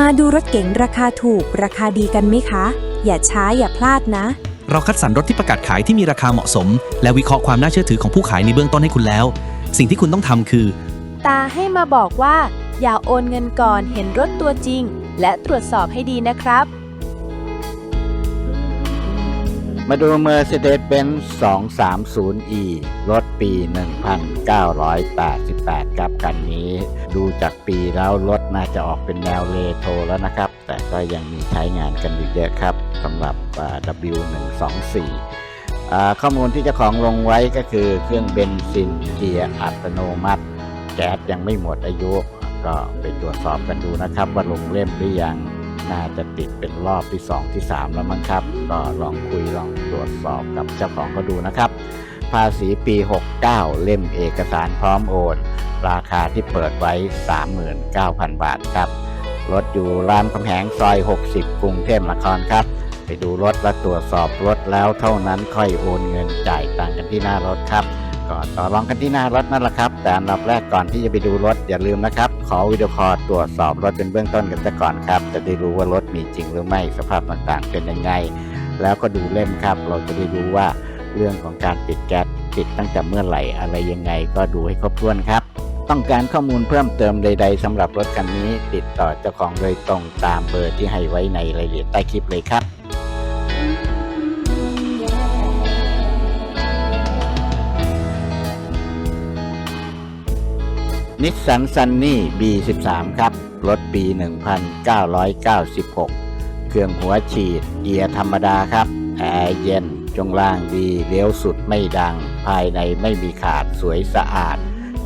มาดูรถเก๋งราคาถูกราคาดีกันไหมคะ อย่าช้าอย่าพลาดนะ เราคัดสรรรถที่ประกาศขายที่มีราคาเหมาะสม และวิเคราะห์ความน่าเชื่อถือของผู้ขายในเบื้องต้นให้คุณแล้ว สิ่งที่คุณต้องทำคือ ตาให้มาบอกว่า อย่าโอนเงินก่อนเห็นรถตัวจริง และตรวจสอบให้ดีนะครับ มาดู Mercedes-Benz 230e รถปี 1988 ครับคันนี้ ดูจากปีแล้วรถ น่าจะออกเป็นแนวเลโทรแล้วนะครับ แต่ก็ยังมีใช้งานกันอยู่เยอะครับสำหรับ W124 ข้อมูลที่เจ้าของลงไว้ก็คือเครื่องเบนซินเกียร์อัตโนมัติแก๊สยังไม่หมดอายุ ก็ไปตรวจสอบกันดูนะครับ ว่าลงเล่มหรือยังน่าจะติดเป็นรอบที่ 2 ที่ 3 แล้วมั้งครับ ก็ลองคุยลองตรวจสอบกับเจ้าของเขาดูนะครับ ภาษีปี 69 เล่มเอกสารพร้อมโอน ราคาที่เปิดไว้ 39,000 บาทครับ รถอยู่รามคำแหงซอย 60 กรุงเทพมหานครครับ ไปดูรถและตรวจสอบรถแล้วเท่านั้นค่อยโอนเงินจ่ายตังกันที่หน้ารถครับก็ต่อรองกันที่หน้ารถนั่นแหละครับ แต่อันดับแรกก่อนที่จะไปดูรถอย่าลืมนะครับ ขอวิดีโอคอลตรวจสอบรถเป็นเบื้องต้นกันซะก่อนครับ จะได้รู้ว่ารถมีจริงหรือไม่สภาพต่างๆเป็นยังไง แล้วก็ดูเล่มครับ เราจะได้รู้ว่า เรื่องของการติดแก๊สติดตั้งแต่เมื่อไหร่อะไรยังไงก็ดูให้ครบถ้วนครับ ต้องการข้อมูลเพิ่มเติมใด ๆสำหรับรถคันนี้ ติดต่อเจ้าของโดยตรงตามเบอร์ที่ให้ไว้ในรายละเอียดใต้คลิปเลยครับนิสสันซันนี่ B13 ครับ รถปี 1996 เครื่องหัวฉีด เกียร์ธรรมดาครับ แอร์เย็น จงล่างดีเลี้ยวสุดไม่ดัง ภายในไม่มีขาดสวยสะอาด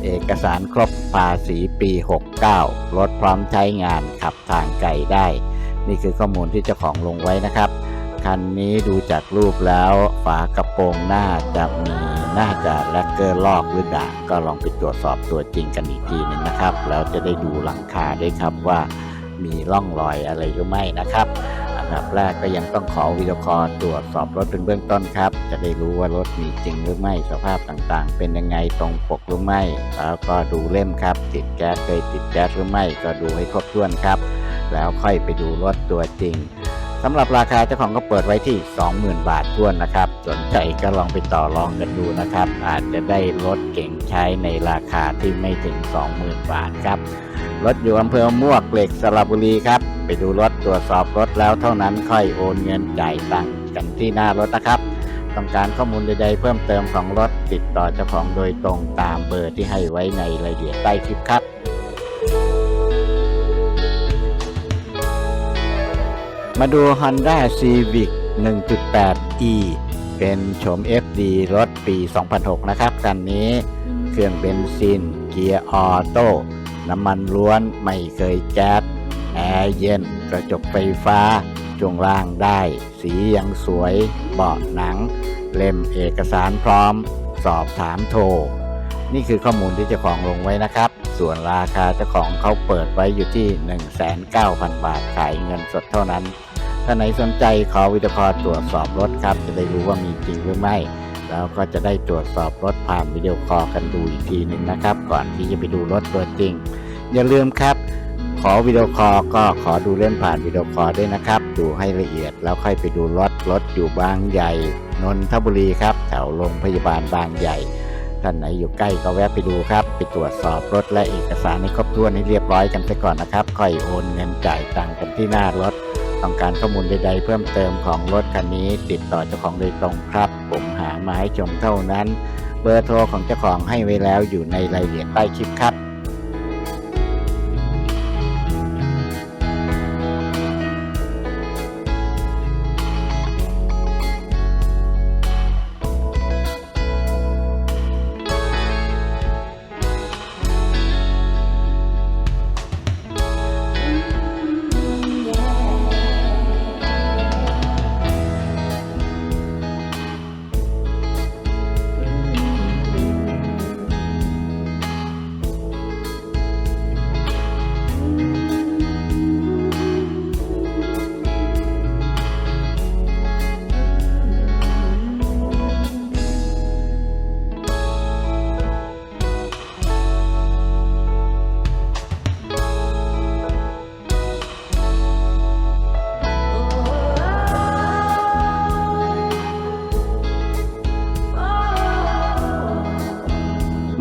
เอกสารครบภาษีปี 69 รถพร้อมใช้งานขับทางไกลได้ นี่คือข้อมูลที่เจ้าของลงไว้นะครับ คันนี้ดูจากรูปแล้วฝากระโปรงหน้าจะมีน่าจะแลกเกอร์ลอกหรือด่างก็ลองไปตรวจสอบตัวจริงกันอีกทีหนึ่งนะครับ แล้วจะได้ดูหลังคาด้วยครับว่ามีร่องรอยอะไรหรือไม่นะครับ อันดับแรกก็ยังต้องขอวิดีโอคอลตรวจสอบรถเป็นเบื้องต้นครับ จะได้รู้ว่ารถมีจริงหรือไม่สภาพต่างๆ เป็นยังไงตรงปกหรือไม่ แล้วก็ดูเล่มครับ ติดแก๊สเคยติดแก๊สหรือไม่ก็ดูให้ครบถ้วนครับ แล้วค่อยไปดูรถตัวจริงสำหรับราคาเจ้าของก็เปิดไว้ที่ 20,000 บาทท้วนนะครับ สนใจก็ลองไปต่อรองกันดูนะครับ อาจจะได้รถเก่งใช้ในราคาที่ไม่ถึง 20,000 บาทครับ รถอยู่อำเภอมวกเหล็กสระบุรีครับ ไปดูรถตรวจสอบรถแล้วเท่านั้นค่อยโอนเงินจ่ายตังค์กันที่หน้ารถนะครับ ต้องการข้อมูลใดๆเพิ่มเติมของรถติดต่อเจ้าของโดยตรงตามเบอร์ที่ให้ไว้ในรายละเอียดใต้คลิปครับมาดู Honda Civic 1.8e เป็นโฉม FD รถปี 2006 นะครับ คันนี้ เครื่องเบนซิน เกียร์ออโต้ น้ำมันล้วน ไม่เคยแก๊ส แอร์เย็น กระจกไฟฟ้าช่วงล่างได้ สียังสวย เบาะหนัง เล่มเอกสารพร้อม สอบถามโทร นี่คือข้อมูลที่เจ้าของลงไว้นะครับ ส่วนราคาเจ้าของเขาเปิดไว้อยู่ที่ 19,000 บาทขายเงินสดเท่านั้น ถ้าไหนสนใจขอวิดีโอคอตรวจสอบรถครับ จะได้รู้ว่ามีจริงหรือไม่แล้วก็จะได้ตรวจสอบรถผ่านวิดีโอคอลกันดูอีกทีหนึ่งนะครับ ก่อนที่จะไปดูรถตัวจริง อย่าลืมครับ ขอวิดีโอคอลก็ขอดูเล่นผ่านวิดีโอคอลด้วยนะครับ ดูให้ละเอียดแล้วค่อยไปดูรถรถอยู่บางใหญ่นนทบุรีครับ แถวโรงพยาบาลบางใหญ่ท่านไหนอยู่ใกล้ก็แวะไปดูครับ ไปตรวจสอบรถและเอกสารให้ครบถ้วนให้เรียบร้อยกันไปก่อนนะครับ ค่อยโอนเงินจ่ายตังค์กันที่หน้ารถ ต้องการข้อมูลใด ๆ เพิ่มเติมของรถคันนี้ ติดต่อเจ้าของโดยตรงครับ ผมหามาให้ชมเท่านั้น เบอร์โทรของเจ้าของให้ไว้แล้วอยู่ในรายละเอียดใต้คลิปครับ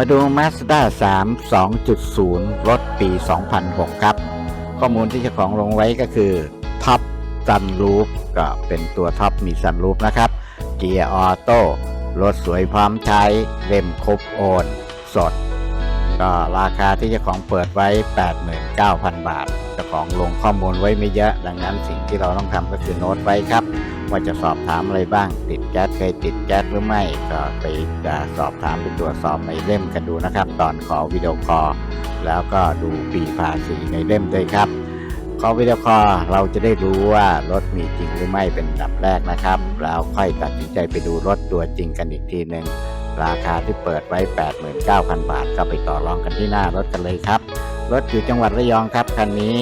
มาดู Mazda 3 2.0 รถปี 2006 ครับ ข้อมูลที่เจ้าของลงไว้ก็คือท็อปซันรูฟก็เป็นตัวท็อปมีซันรูฟนะครับ เกียร์ออโต้รถสวยพร้อมใช้เล่มครบโอนสด ก็ราคาที่เจ้าของเปิดไว้ 89,000 บาท เจ้าของลงข้อมูลไว้ไม่เยอะ ดังนั้นสิ่งที่เราต้องทำก็คือโน้ตไว้ครับ ว่าจะสอบถามอะไรบ้าง ติดแก๊สเคยติดแก๊สหรือไม่ก็ไปสอบถามไปตรวจสอบในเล่มกันดูนะครับ ตอนขอวิดีโอคอลแล้วก็ดูปีภาษีในเล่มด้วยครับขอวิดีโอคอลเราจะได้รู้ว่ารถมีจริงหรือไม่เป็นอันดับแรกนะครับแล้วค่อยตัดสินใจไปดูรถตัวจริงกันอีกทีหนึ่งราคาที่เปิดไว้ 89,000 บาท ก็ไปต่อรองกันที่หน้ารถกันเลยครับ รถอยู่จังหวัดระยองครับคันนี้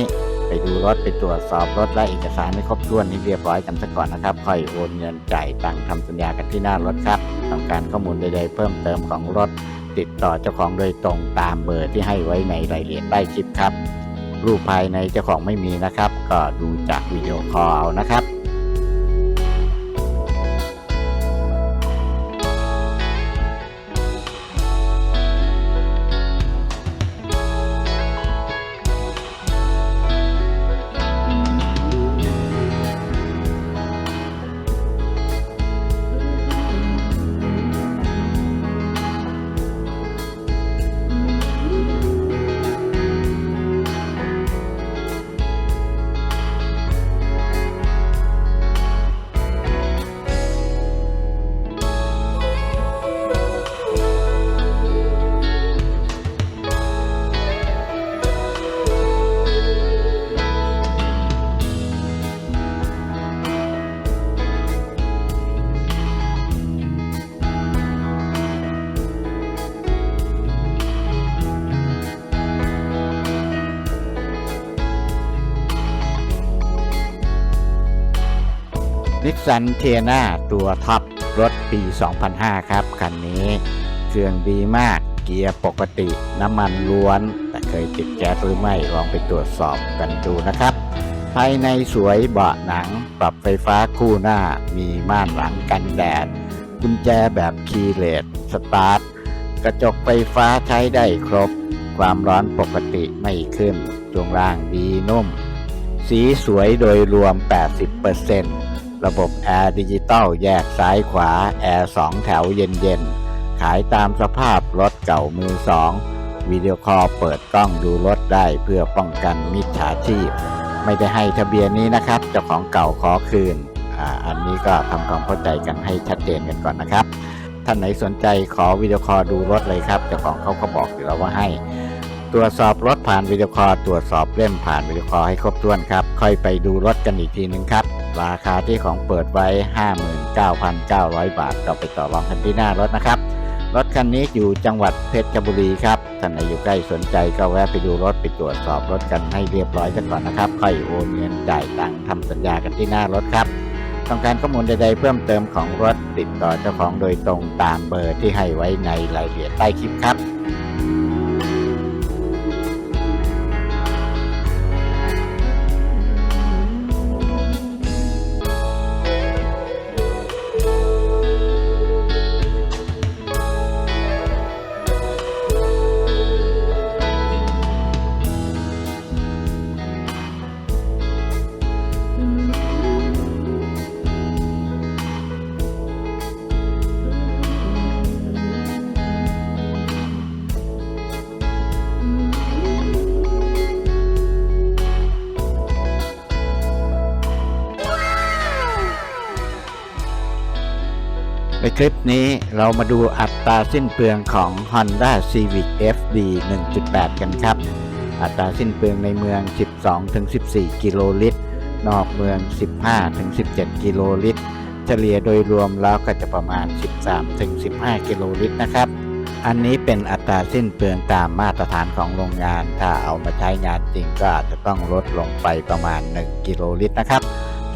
ไปดูรถไปตรวจสอบรถและเอกสารให้ครบถ้วนให้เรียบร้อยกันซะก่อนนะครับค่อยโอนเงินจ่ายตังค์ทำสัญญากันที่หน้ารถครับต้องการข้อมูลใดๆเพิ่มเติมของรถ ติดต่อเจ้าของโดยตรงตามเบอร์ที่ให้ไว้ในรายละเอียดใต้คลิปครับรูปภายในเจ้าของไม่มีนะครับ ก็ดูจากวิดีโอคอลนะครับ สันเทนาตัวท็อปรถปี 2005 ครับ คันนี้ เครื่องดีมากเกียร์ปกติน้ำมันล้วน แต่เคยติดแก๊สหรือไม่ ลองไปตรวจสอบกันดูนะครับ ภายในสวยเบาะหนัง ปรับไฟฟ้าคู่หน้ามีม่านหลังกันแดด กุญแจแบบคีย์เลสสตาร์ท กระจกไฟฟ้าใช้ได้ครบ ความร้อนปกติไม่ขึ้นช่วงล่างดีนุ่ม สีสวยโดยรวม 80% ระบบแอร์ดิจิตอลแยกซ้ายขวา แอร์2แถวเย็นๆ ขายตามสภาพรถเก่ามือสองวิดีโอคอลเปิดกล้องดูรถได้เพื่อป้องกันมิจฉาชีพ ไม่ได้ให้ทะเบียนนี้นะครับ เจ้าของเก่าขอคืนออันนี้ก็ทำความเข้าใจกันให้ชัดเจนกันก่อนนะครับ ท่านไหนสนใจขอวิดีโอคอลดูรถเลยครับ เจ้าของเขาก็บอกอยู่แล้วว่าให้ตรวจสอบรถผ่านวิดีโอคอลตรวจสอบเล่มผ่านวิดีโอคอลให้ครบถ้วนครับ ค่อยไปดูรถกันอีกทีหนึ่งครับ ราคาที่ของเปิดไว้ 59,900 บาทก็ไปต่อรองกันที่หน้ารถนะครับ รถคันนี้อยู่จังหวัดเพชรบุรีครับท่านไหนอยู่ใกล้สนใจก็แวะไปดูรถไปตรวจสอบรถกันให้เรียบร้อยกันก่อนนะครับ ค่อยโอนเงินจ่ายตังค์ทำสัญญากันที่หน้ารถครับต้องการข้อมูลใดๆเพิ่มเติมของรถติดต่อเจ้าของโดยตรงตามเบอร์ที่ให้ไว้ในรายละเอียดใต้คลิปครับ ในคลิปนี้เรามาดูอัตราสิ้นเปลืองของ Honda Civic FD 1.8 กันครับ อัตราสิ้นเปลืองในเมือง 12-14 กิโลลิตร นอกเมือง 15-17 กิโลลิตร เฉลี่ยโดยรวมแล้วก็จะประมาณ 13-15 กิโลลิตรนะครับ อันนี้เป็นอัตราสิ้นเปลืองตามมาตรฐานของโรงงาน ถ้าเอามาใช้งานจริงก็อาจจะต้องลดลงไปประมาณ 1 กิโลลิตรนะครับ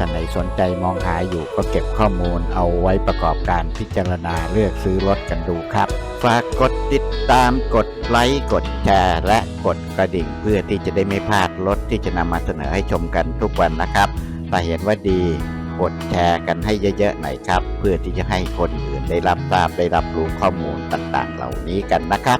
ท่านไหนสนใจมองหาอยู่ก็เก็บข้อมูลเอาไว้ประกอบการพิจารณาเลือกซื้อรถกันดูครับ ฝากกดติดตามกดไลค์กดแชร์และกดกระดิ่ง เพื่อที่จะได้ไม่พลาดรถที่จะนำมาเสนอให้ชมกันทุกวันนะครับถ้าเห็นว่าดีกดแชร์กันให้เยอะๆหน่อยครับ เพื่อที่จะให้คนอื่นได้รับทราบได้รับรู้ข้อมูลต่างๆ เหล่านี้กันนะครับ